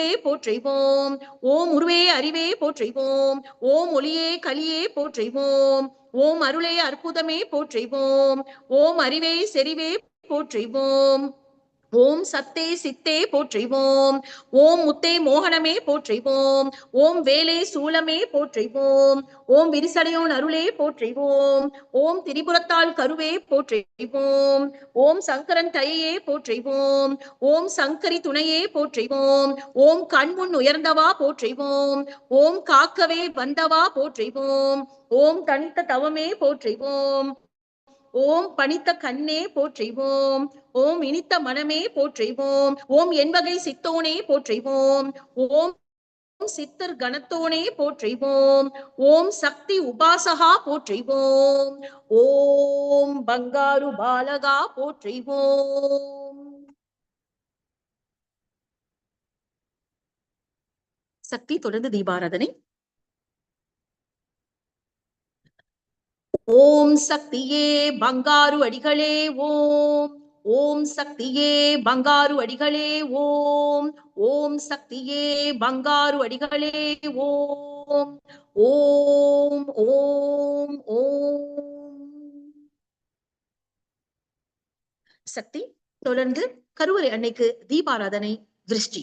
உருவே போற்றைவோம். ஓம் உருவே அறிவே போற்றைவோம். ஓம் ஒளியே கலியே போற்றைவோம். ஓம் அருளே அற்புதமே போற்றைவோம். ஓம் அறிவே செறிவே போற்றைவோம். ஓம் சத்தே சித்தே போற்றிவோம். ஓம் முத்தே மோகனமே போற்றிவோம். ஓம் வேலே சூலமே போற்றிவோம். ஓம் விரிசடையோன் அருளே போற்றிவோம். ஓம் திரிபுரத்தால் கருவே போற்றிவோம். ஓம் சங்கரன் தயையே போற்றிவோம். ஓம் சங்கரி துணையே போற்றிவோம். ஓம் கண்முன் உயர்ந்தவா போற்றிவோம். ஓம் காக்கவே வந்தவா போற்றிவோம். ஓம் தனித்த தவமே போற்றிவோம். ஓம் பணித்த கண்ணே போற்றைவோம். ஓம் இனித்த மனமே போற்றைவோம். ஓம் என்பகை சித்தோனே போற்றைவோம். ஓம் சித்தர் கணத்தோனே போற்றைவோம். ஓம் சக்தி உபாசகா போற்றைவோம். ஓம் பங்காரு பாலகா போற்றைவோம். சக்தி தொடர்ந்து தீபாராதனை. ஓம் சக்தியே பங்காரு அடிகளே ஓம். ஓம் சக்தியே பங்காரு அடிகளே ஓம். ஓம் சக்தியே பங்காரு அடிகளே ஓம். ஓம் ஓம் ஓம். சக்தி தொடர்ந்து கருவறை அன்னைக்கு தீபாராதனை திருஷ்டி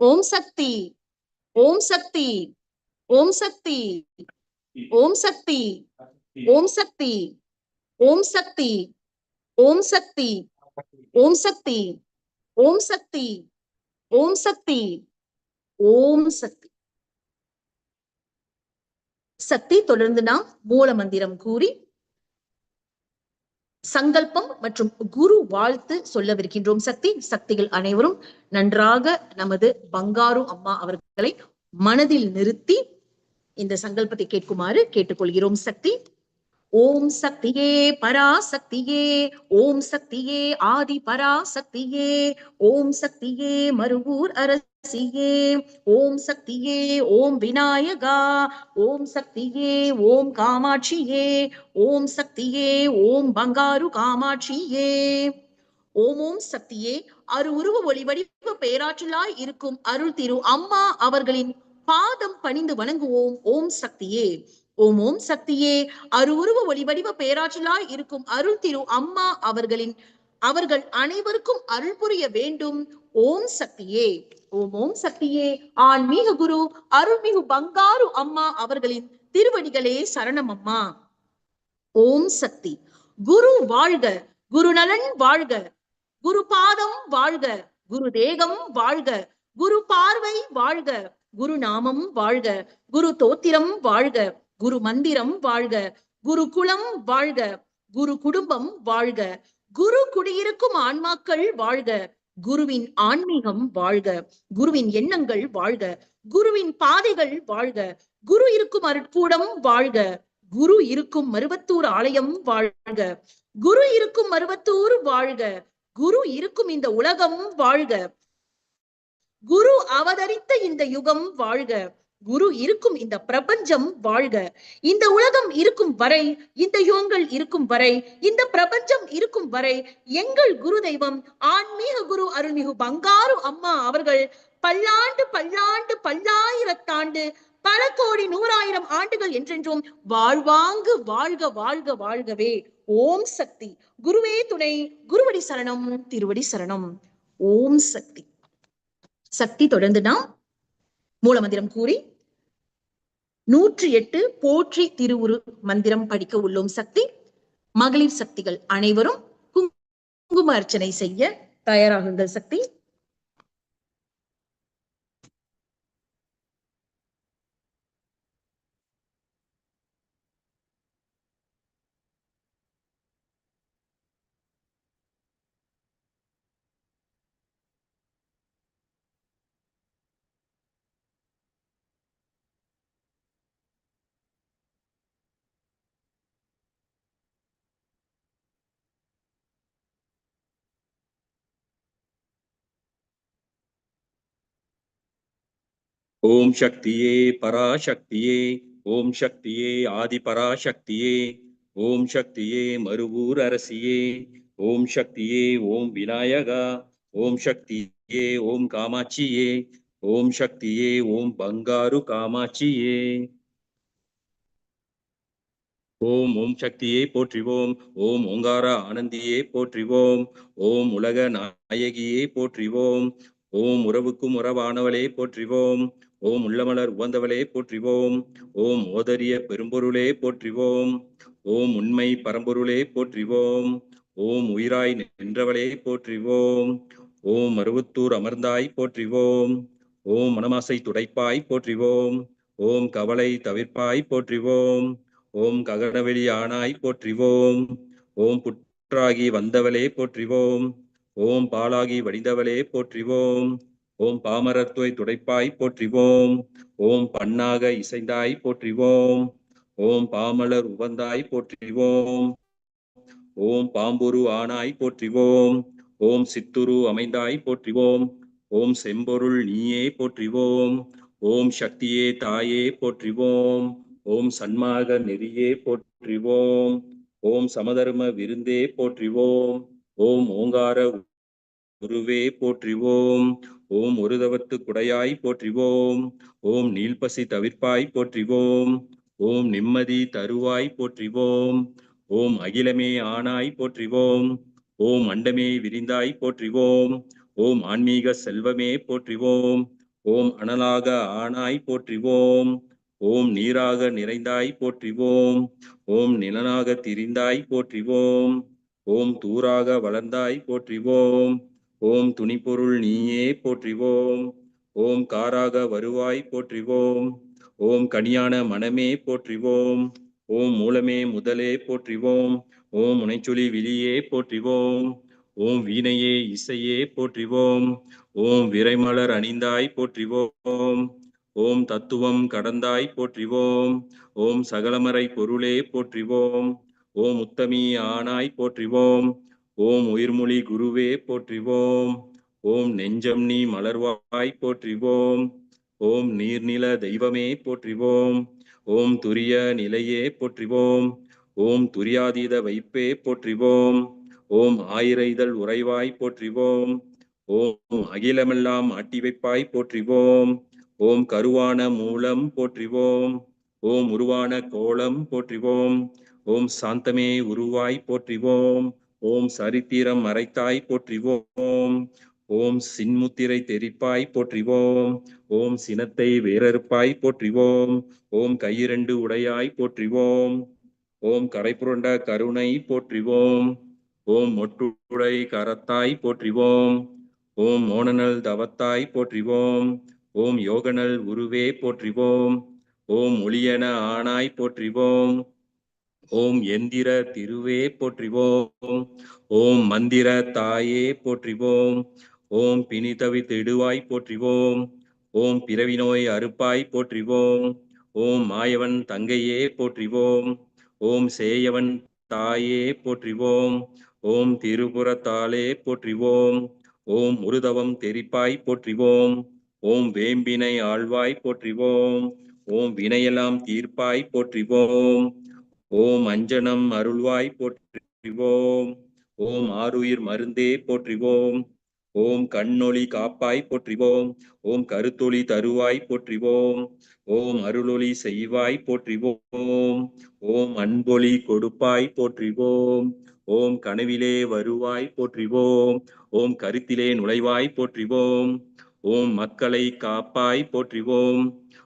ஓம் சக்தி ஓம் சக்தி ஓம் சக்தி ஓம் சக்தி ஓம் சக்தி ஓம் சக்தி ஓம் சக்தி ஓம் சக்தி ஓம் சக்தி ஓம் சக்தி ஓம் சக்தி சக்தி தொடர்ந்து நாம் மூல மந்திரம் கூறி சங்கல்பம் மற்றும் குரு வாழ்த்து சொல்லவிருக்கின்றோம் சக்தி. சக்திகள் அனைவரும் நன்றாக நமது பங்காரு அம்மா அவர்களை மனதில் நிறுத்தி இந்த சங்கல்பத்தை கேட்குமாறு கேட்டுக்கொள்கிறோம் சக்தி. ஓம் சக்தியே பராசக்தியே ஓம் சக்தியே ஆதி பராசக்தியே ஓம் சக்தியே மருவூர் அரசியே ஓம் சக்தியே ஓம் விநாயகா ஓம் சக்தியே ஓம் காமாட்சியே ஓம் சக்தியே ஓம் பங்காரு காமாட்சியே. ஓம் ஓம் சக்தியே அரு உருவ ஒளி வடிவ பேராற்றலாய் இருக்கும் அருள் திரு அம்மா அவர்களின் பாதம் பணிந்து வணங்குவோம். ஓம் சக்தியே. ஓம் ஓம் சக்தியே. அருவுருவ ஒளிவடிவ ஒளி வடிவ பேராற்றலாய் இருக்கும் அருள் திரு அம்மா அவர்களின் அவர்கள் அனைவருக்கும் அருள் புரிய வேண்டும். ஓம் சக்தியே. ஓம் ஓம் சக்தியே. ஆன்மீக குரு அருள்மிகு பங்காரு அம்மா அவர்களின் திருவடிகளே சரணம் அம்மா. ஓம் சக்தி. குரு வாழ்க குரு நலன் வாழ்க குரு பாதம் வாழ்க குரு தேகம் வாழ்க குரு பார்வை வாழ்க குரு நாமம் வாழ்க குரு தோத்திரம் வாழ்க. குரு மந்திரம் வாழ்க குரு குலம் வாழ்க குரு குடும்பம் வாழ்க குரு குடியிருக்கும் ஆன்மாக்கள் வாழ்க குருவின் ஆன்மீகம் வாழ்க குருவின் எண்ணங்கள் வாழ்க குருவின் பாதைகள் வாழ்க குரு இருக்கும் அருட்கூடம் வாழ்க குரு இருக்கும் மருவத்தூர் ஆலயம் வாழ்க குரு இருக்கும் மருவத்தூர் வாழ்க குரு இருக்கும் இந்த உலகம் வாழ்க குரு அவதரித்த இந்த யுகம் வாழ்க குரு இருக்கும் இந்த பிரபஞ்சம் வாழ்க. இந்த உலகம் இருக்கும் வரை இந்த யுகங்கள் இருக்கும் வரை இந்த பிரபஞ்சம் இருக்கும் வரை எங்கள் குரு தெய்வம் ஆன்மீக குரு அருள்மிகு பங்காரு அம்மா அவர்கள் பல்லாண்டு பல்லாண்டு பல்லாயிரத்தாண்டு பல கோடி நூறாயிரம் ஆண்டுகள் என்றென்றும் வாழ்வாங்கு வாழ்க வாழ்க வாழ்கவே. ஓம் சக்தி. குருவே துணை. குருவடி சரணம் திருவடி சரணம். ஓம் சக்தி. சக்தி தொடர்ந்து நாம் மூலமந்திரம் கூறி நூற்றி எட்டு போற்றி திருவுரு மந்திரம் படிக்க உள்ளோம் சக்தி மகளிர் சக்திகள் அனைவரும் குங்கும அர்ச்சனை செய்ய தயாராகுங்கள் சக்தி. ஓம் சக்தியே பராசக்தியே ஓம் சக்தியே ஆதி பராசக்தியே ஓம் சக்தியே மறுவூர் அரசியே ஓம் சக்தியே ஓம் விநாயகா ஓம் சக்தியே ஓம் காமாட்சியே ஓம் சக்தியே ஓம் பங்காரு காமாட்சியே. ஓம் ஓம் சக்தியை போற்றிவோம் ஓம் ஓங்கார ஆனந்தியை போற்றிவோம் ஓம் உலக நாயகியை போற்றிவோம் ஓம் உறவுக்கும் உறவானவளே போற்றிவோம் ஓம் உள்ளமலர் உவந்தவளே போற்றிவோம். ஓம் ஓதரிய பெரும்பொருளே போற்றிவோம். ஓம் உண்மை பரம்பொருளே போற்றிவோம். ஓம் உயிராய் நின்றவளே போற்றிவோம். ஓம் அருவத்தூர் அமர்ந்தாய் போற்றிவோம். ஓம் மனமாசை துடைப்பாய் போற்றிவோம். ஓம் கவலை தவிர்ப்பாய் போற்றிவோம். ஓம் ககனவெளி ஆனாய் போற்றிவோம். ஓம் புற்றாகி வந்தவளே போற்றிவோம். ஓம் பாலாகி வடிந்தவளே போற்றிவோம். ஓம் பாமரத்துவை துடைப்பாய் போற்றிவோம். ஓம் பண்ணாக இசைந்தாய் போற்றிவோம். ஓம் பாமலர் உவந்தாய் போற்றிவோம். ஓம் பாம்புரு ஆனாய் போற்றிவோம். ஓம் சித்துரு அமைந்தாய் போற்றிவோம். ஓம் செம்பொருள் நீயே போற்றிவோம். ஓம் சக்தியே தாயே போற்றிவோம். ஓம் சன்மாக நெறியே போற்றிவோம். ஓம் சமதர்ம விருந்தே போற்றிவோம். ஓம் ஓங்கார குருவே போற்றிவோம். ஓம் ஒருதவத்து குடையாய் போற்றிவோம். ஓம் நீல்பசி தவிர்ப்பாய் போற்றிவோம். ஓம் நிம்மதி தருவாய் போற்றிவோம். ஓம் அகிலமே ஆனாய் போற்றிவோம். ஓம் அண்டமே விரிந்தாய் போற்றிவோம். ஓம் ஆன்மீக செல்வமே போற்றிவோம். ஓம் அனலாக ஆனாய் போற்றிவோம். ஓம் நீராக நிறைந்தாய் போற்றிவோம். ஓம் நிலனாக திரிந்தாய் போற்றிவோம். ஓம் தூராக வளர்ந்தாய் போற்றிவோம். ஓம் துணிப்பொருள் நீயே போற்றிவோம். ஓம் காராக வருவாய் போற்றிவோம். ஓம் கனியான மனமே போற்றிவோம். ஓம் மூலமே முதலே போற்றிவோம். ஓம் முனைச்சொலி விழியே போற்றிவோம். ஓம் வீணையே இசையே போற்றிவோம். ஓம் விரைமலர் அணிந்தாய் போற்றிவோம். ஓம் தத்துவம் கடந்தாய் போற்றிவோம். ஓம் சகலமறை பொருளே போற்றிவோம். ஓம் உத்தமி ஆனாய் போற்றிவோம். ஓம் உயிர்மொழி குருவே போற்றிவோம். ஓம் நெஞ்சம் நீ மலர்வாய் போற்றிவோம். ஓம் நீர்நில தெய்வமே போற்றிவோம். ஓம் துரிய நிலையே போற்றிவோம். ஓம் துரியாதீத வைப்பே போற்றிவோம். ஓம் ஆயிர இதழ் உறைவாய் போற்றிவோம். ஓம் அகிலமெல்லாம் ஆட்டி வைப்பாய் போற்றிவோம். ஓம் கருவான மூலம் போற்றிவோம். ஓம் உருவான கோலம் போற்றிவோம். ஓம் சாந்தமே உருவாய் போற்றிவோம். ஓம் சரித்திரம் மறைத்தாய் போற்றிவோம். ஓம் சின்முத்திரை தெரிப்பாய் போற்றிவோம். ஓம் சினத்தை வேறறுப்பாய் போற்றிவோம். ஓம் கையிரண்டு உடையாய் போற்றிவோம். ஓம் கரைபுரண்ட கருணை போற்றிவோம். ஓம் மொட்டுடை கரத்தாய் போற்றிவோம். ஓம் மோனனல் தவத்தாய் போற்றிவோம். ஓம் யோகநல் உருவே போற்றிவோம். ஓம் ஒளியன ஆனாய் போற்றிவோம். ஓம் எந்திர திருவே போற்றிவோம். ஓம் மந்திர தாயே போற்றிவோம். ஓம் பிணிதவி திடுவாய் போற்றிவோம். ஓம் பிறவி நோய் அறுப்பாய் போற்றிவோம். ஓம் மாயவன் தங்கையே போற்றிவோம். ஓம் சேயவன் தாயே போற்றிவோம். ஓம் திருபுறத்தாளே போற்றிவோம். ஓம் முருதவம் தெரிப்பாய் போற்றிவோம். ஓம் வேம்பினை ஆழ்வாய் போற்றிவோம். ஓம் வினையெல்லாம் தீர்ப்பாய் போற்றிவோம். ஓம் அஞ்சனம் அருள்வாய் போற்றிவோம். ஓம் ஆருயிர் மருந்தே போற்றிவோம். ஓம் கண்ணொளி காப்பாய் போற்றிவோம். ஓம் கருத்தொளி தருவாய் போற்றிவோம். ஓம் அருளொளி செய்வாய் போற்றிவோம். ஓம் அன்பொளி கொடுப்பாய் போற்றிவோம். ஓம் கனவிலே வருவாய் போற்றிவோம். ஓம் கருத்திலே நுழைவாய் போற்றிவோம். ஓம் மக்களை காப்பாய் போற்றிவோம்.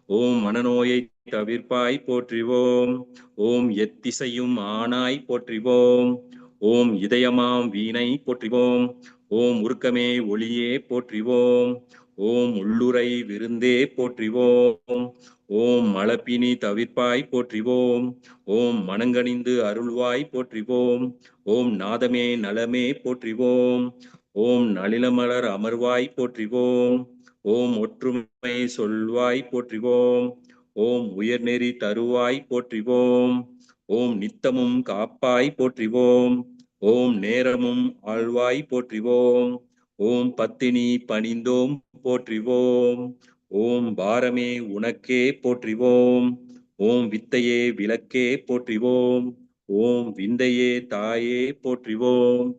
ஓம் மனநோயை தவிர்ப்பாய் போற்றிவோம். ஓம் எத்திசையும் ஆனாய் போற்றிவோம். ஓம் இதயமாம் வீணை போற்றிவோம். ஓம் உருக்கமே ஒளியே போற்றிவோம். ஓம் உள்ளுரை விருந்தே போற்றிவோம். ஓம் மலப்பினி தவிர்ப்பாய் போற்றிவோம். ஓம் மனங்கனிந்து அருள்வாய் போற்றிவோம். ஓம் நாதமே நலமே போற்றிவோம். ஓம் நளினமலர் அமர்வாய் போற்றிவோம். ஓம் ஒற்றுமை சொல்வாய் போற்றிவோம். ஓம் உயர்நெறி தருவாய் போற்றிவோம். ஓம் நித்தமும் காப்பாய் போற்றிவோம். ஓம் நேரமும் ஆழ்வாய் போற்றிவோம். ஓம் பத்தினி பணிந்தோம் போற்றிவோம். ஓம் பாரமே உனக்கே போற்றிவோம். ஓம் வித்தையே விளக்கே போற்றிவோம். ஓம் விந்தையே தாயே போற்றிவோம்.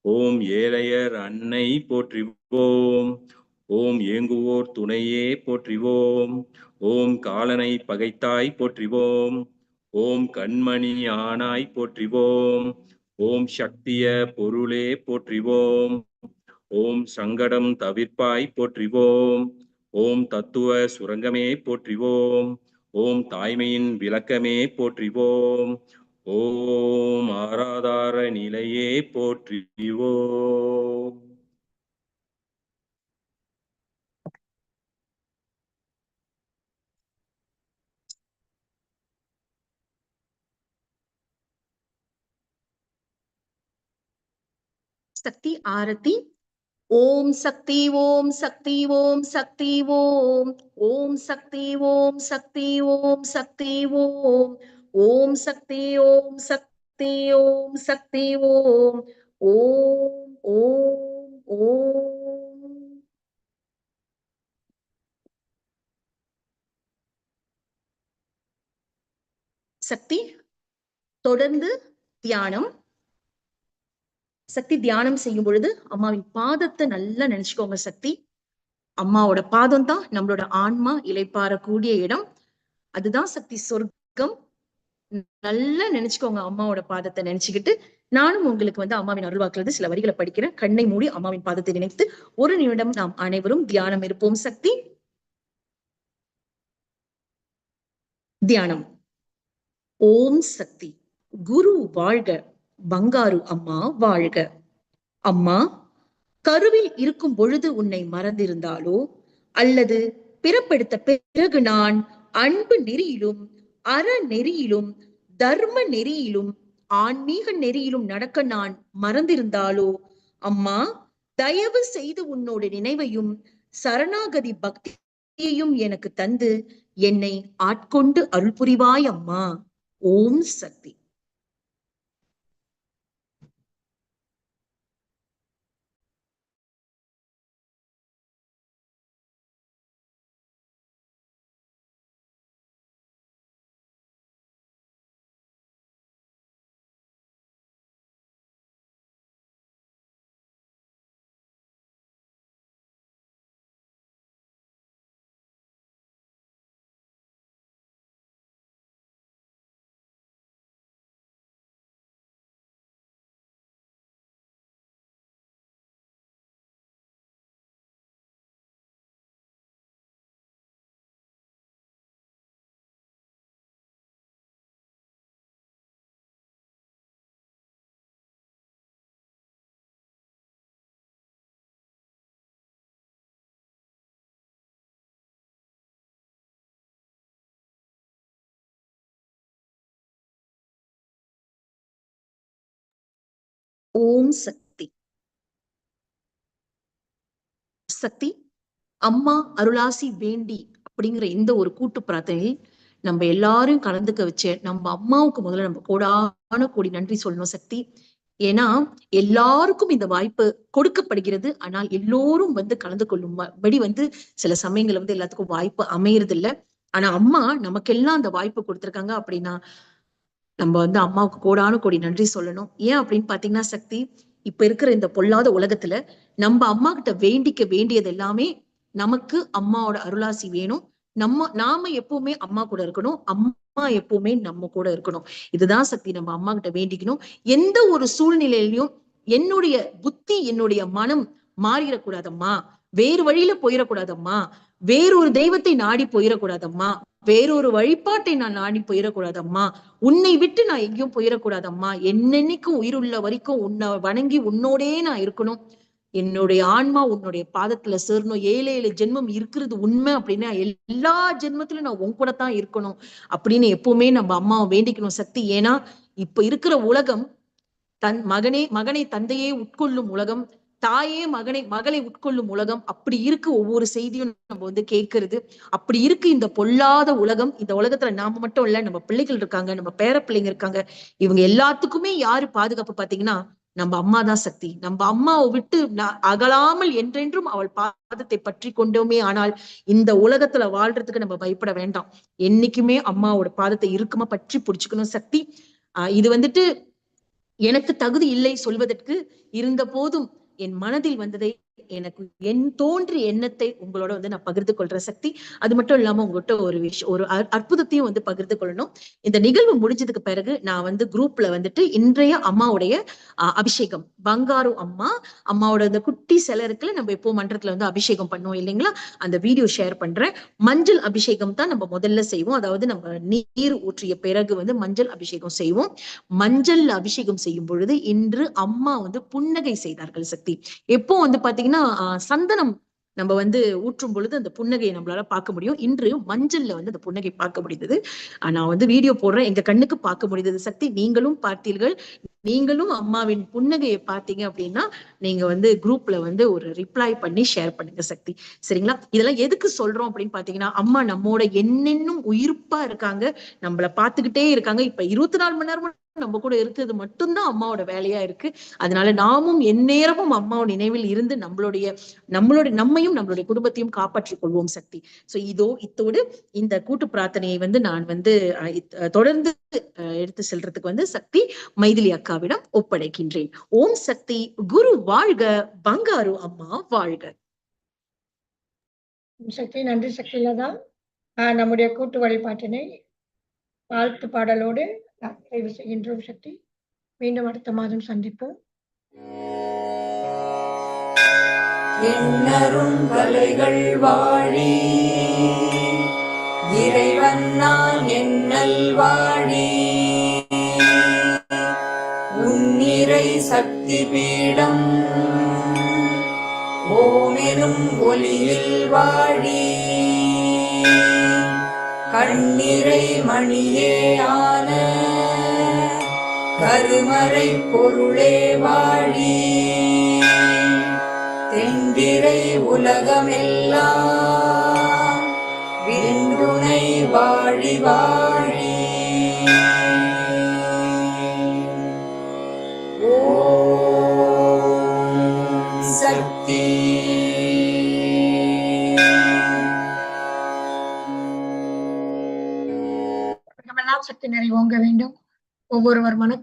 ஓம் ஏழையர் அன்னை போற்றிவோம். ஓம் ஏங்குவோர் துணையே போற்றிவோம். ஓம் காலனை பகைத்தாய் போற்றிவோம். ஓம் கண்மணி ஆனாய் போற்றிவோம். ஓம் சக்திய பொருளே போற்றிவோம். ஓம் சங்கடம் தவிர்ப்பாய் போற்றிவோம். ஓம் தத்துவ சுரங்கமே போற்றிவோம். ஓம் தாய்மையின் விளக்கமே போற்றிவோம். ஓம் ஆராதார நிலையே போற்றிவோம். சக்தி ஆரத்தி. ஓம் சக்தி ஓம் சக்தி ஓம் சக்தி ஓம். ஓம் சக்தி ஓம் சக்தி ஓம் சக்தி ஓம். ஓம் சக்தி ஓம் சக்தி ஓம் சக்தி ஓம். ஓம் ஓம் ஓம். சக்தி. தொடர்ந்து தியானம். சக்தி தியானம் செய்யும் பொழுது அம்மாவின் பாதத்தை நல்லா நினைச்சுக்கோங்க சக்தி. அம்மாவோட பாதம் தான் நம்மளோட ஆன்மா இலைப்பாறக்கூடிய இடம். அதுதான் சக்தி சொர்க்கம். நல்லா நினைச்சுக்கோங்க அம்மாவோட பாதத்தை நினைச்சுக்கிட்டு. நானும் உங்களுக்கு வந்து அம்மாவின் அருள்வாக்குறது சில வரிகளை படிக்கிறேன். கண்ணை மூடி அம்மாவின் பாதத்தை நினைத்து ஒரு நிமிடம் நாம் அனைவரும் தியானம் இருப்போம் சக்தி. தியானம். ஓம் சக்தி. குரு வாழ்க. பங்காரு அம்மா வாழ்க. அம்மா கருவில் இருக்கும் பொழுது உன்னை மறந்திருந்தாலோ? அல்லது பிறப்பெடுத்த பிறகு நான் அன்பு நெறியிலும் அற நெறியிலும் தர்ம நெறியிலும் ஆன்மீக நெறியிலும் நடக்க நான் மறந்திருந்தாலோ? அம்மா தயவு செய்து உன்னோட நினைவையும் சரணாகதி பக்தியையும் எனக்கு தந்து என்னை ஆட்கொண்டு அருள் புரிவாய் அம்மா. ஓம் சக்தி. ஓம் சக்தி. சக்தி அம்மா அருளாசி வேண்டி அப்படிங்கிற இந்த ஒரு கூட்டு பிரார்த்தனையில் நம்ம எல்லாரும் கலந்துக்க வச்சு நம்ம அம்மாவுக்கு முதல்ல நம்ம கோடான கோடி நன்றி சொல்லணும் சக்தி. ஏன்னா எல்லாருக்கும் இந்த வாய்ப்பு கொடுக்கப்படுகிறது. ஆனால் எல்லோரும் வந்து கலந்து கொள்ளும் படி வந்து சில சமயங்கள்ல வந்து எல்லாத்துக்கும் வாய்ப்பு அமையறது இல்ல ஆனா அம்மா நமக்கெல்லாம் அந்த வாய்ப்பு கொடுத்திருக்காங்க அப்படின்னா நம்ம வந்து அம்மாவுக்கு கோடானு கோடி நன்றி சொல்லணும். ஏன் அப்படின்னு பாத்தீங்கன்னா சக்தி இப்ப இருக்கிற இந்த பொல்லாத உலகத்துல நம்ம அம்மா கிட்ட வேண்டிக்க வேண்டியது எல்லாமே நமக்கு அம்மாவோட அருளாசி வேணும். நம்ம நாம எப்பவுமே அம்மா கூட இருக்கணும். அம்மா எப்பவுமே நம்ம கூட இருக்கணும். இதுதான் சக்தி நம்ம அம்மா கிட்ட வேண்டிக்கணும். எந்த ஒரு சூழ்நிலையிலையும் என்னுடைய புத்தி என்னுடைய மனம் மாறிடக்கூடாதம்மா. வேறு வழியில போயிடக்கூடாதம்மா வேறொரு தெய்வத்தை நாடி போயிடக்கூடாதம்மா வேறொரு வழிபாட்டை நான் நாடி போயிடக்கூடாதம்மா உன்னை விட்டு நான் எங்கேயும் போயிடக்கூடாதம்மா என்னென்னைக்கும் உயிர் உள்ள வரைக்கும் உன்னை வணங்கி உன்னோடே நான் இருக்கணும். என்னுடைய ஆன்மா உன்னுடைய பாதத்துல சேரணும். ஏழு ஏழு ஜென்மம் இருக்கிறது உண்மை அப்படின்னா எல்லா ஜென்மத்திலும் நான் உன் கூட தான் இருக்கணும் அப்படின்னு எப்பவுமே நம்ம அம்மாவை வேண்டிக்கணும். சக்தி ஏன்னா இப்ப இருக்கிற உலகம் தன் மகனே மகனை தந்தையே உட்கொள்ளும் உலகம். தாயே மகனை மகளை உட்கொள்ளும் உலகம் அப்படி இருக்கு. ஒவ்வொரு செய்தியும் நம்ம வந்து கேட்கறது. அப்படி இருக்கு இந்த பொல்லாத உலகம். இந்த உலகத்துல நாம மட்டும் இல்ல நம்ம பிள்ளைகள் இருக்காங்க நம்ம பேர பிள்ளைங்க இருக்காங்க. இவங்க எல்லாத்துக்குமே யாரு பாதுகாப்பு பாத்தீங்கன்னா நம்ம அம்மா தான் சக்தி. நம்ம அம்மாவை விட்டு அகலாமல் என்றென்றும் அவள் பாதத்தை பற்றி கொண்டோமே ஆனால் இந்த உலகத்துல வாழ்றதுக்கு நம்ம பயப்பட வேண்டாம். என்னைக்குமே அம்மாவோட பாதத்தை இறுக்கமா பற்றி பிடிச்சுக்கணும் சக்தி. ஆஹ் இது வந்துட்டு எனக்கு தகுதி இல்லை சொல்வதற்கு இருந்த போதும் என் மனதில் வந்ததை எனக்கு என் தோன்றிய எண்ணத்தை உங்களோட வந்து நான் பகிர்ந்து கொள்ற சக்தி அது மட்டும் இல்லாம உங்ககிட்ட ஒரு விஷயம் ஒரு அற்புதத்தையும் வந்து பகிர்ந்து கொள்ளணும் இந்த நிகழ்வு முடிஞ்சதுக்கு பிறகு நான் வந்து குரூப்ல வந்துட்டு இன்றைய அம்மாவுடைய அபிஷேகம். பங்காரு அம்மா அம்மாவோட இந்த குட்டி சிலை இருக்குல்ல நம்ம எப்போ மன்றத்துல வந்து அபிஷேகம் பண்ணுவோம் இல்லைங்களா? அந்த வீடியோ ஷேர் பண்றேன். மஞ்சள் அபிஷேகம் தான் நம்ம முதல்ல செய்வோம். அதாவது நம்ம நீர் ஊற்றிய பிறகு வந்து மஞ்சள் அபிஷேகம் செய்வோம். மஞ்சள் அபிஷேகம் செய்யும் பொழுது இன்று அம்மா வந்து புன்னகை செய்தார்கள் சக்தி. எப்போ வந்து பாத்தீங்கன்னா பாத்தீங்கன்னா சந்தனம் நம்ம வந்து ஊற்றும் பொழுது அந்த புன்னகையை நம்மளால பார்க்க முடியும். இன்று மஞ்சள்ல வந்து அந்த புன்னகை பார்க்க முடிந்தது. நான் வந்து வீடியோ போடுறேன். எங்க கண்ணுக்கு பார்க்க முடிந்தது சக்தி. நீங்களும் பார்த்தீர்கள். நீங்களும் அம்மாவின் புன்னகையை பார்த்தீங்க அப்படின்னா நீங்க வந்து குரூப்ல வந்து ஒரு ரிப்ளை பண்ணி ஷேர் பண்ணுங்க சக்தி. சரிங்களா? இதெல்லாம் எதுக்கு சொல்றோம் அப்படின்னு பாத்தீங்கன்னா அம்மா நம்மோட என்னென்னும் உயிர்ப்பா இருக்காங்க. நம்மள பாத்துக்கிட்டே இருக்காங்க. இப்ப இருபத்தி நாலு மணி நேரமும் நம்ம கூட இருக்கிறது மட்டும்தான் அம்மாவோட வேலையா இருக்கு. அதனால நாமும் எந்நேரமும் அம்மாவோட நினைவில் இருந்து நம்மளுடைய நம்மளுடைய நம்மையும் நம்மளுடைய குடும்பத்தையும் காப்பாற்றிக் கொள்வோம் சக்தி. சோ இதோ இத்தோடு இந்த கூட்டு பிரார்த்தனையை வந்து நான் வந்து தொடர்ந்து எடுத்து செல்றதுக்கு வந்து சக்தி மைதிலி அக்காவிடம் ஒப்படைக்கின்றேன். ஓம் சக்தி குரு வாழ்க பங்காரு அம்மா வாழ்க. சக்தி நன்றி சக்தி ஆஹ் நம்முடைய கூட்டு வழிபாட்டினை வாழ்த்து பாடலோடு தயவு செய்கின்றோம் சக்தி மீண்டும் அடுத்த மாதம் சந்திப்போம். எண்ணரும் கலைகள் வாழி இறைவன் நான் என்னல் வாழி. உன்னிறை சக்தி பீடம் ஓமெனும் ஒளியில் வாழி. கண்ணிறை மணியே ஆன கருமறை பொருளே வாழி. தென்திரை உலகமெல்லாம் விந்துணை வாழி வாழ. நம்மெல்லாம் ஓங்க வேண்டும். ஒவ்வொருவர் மன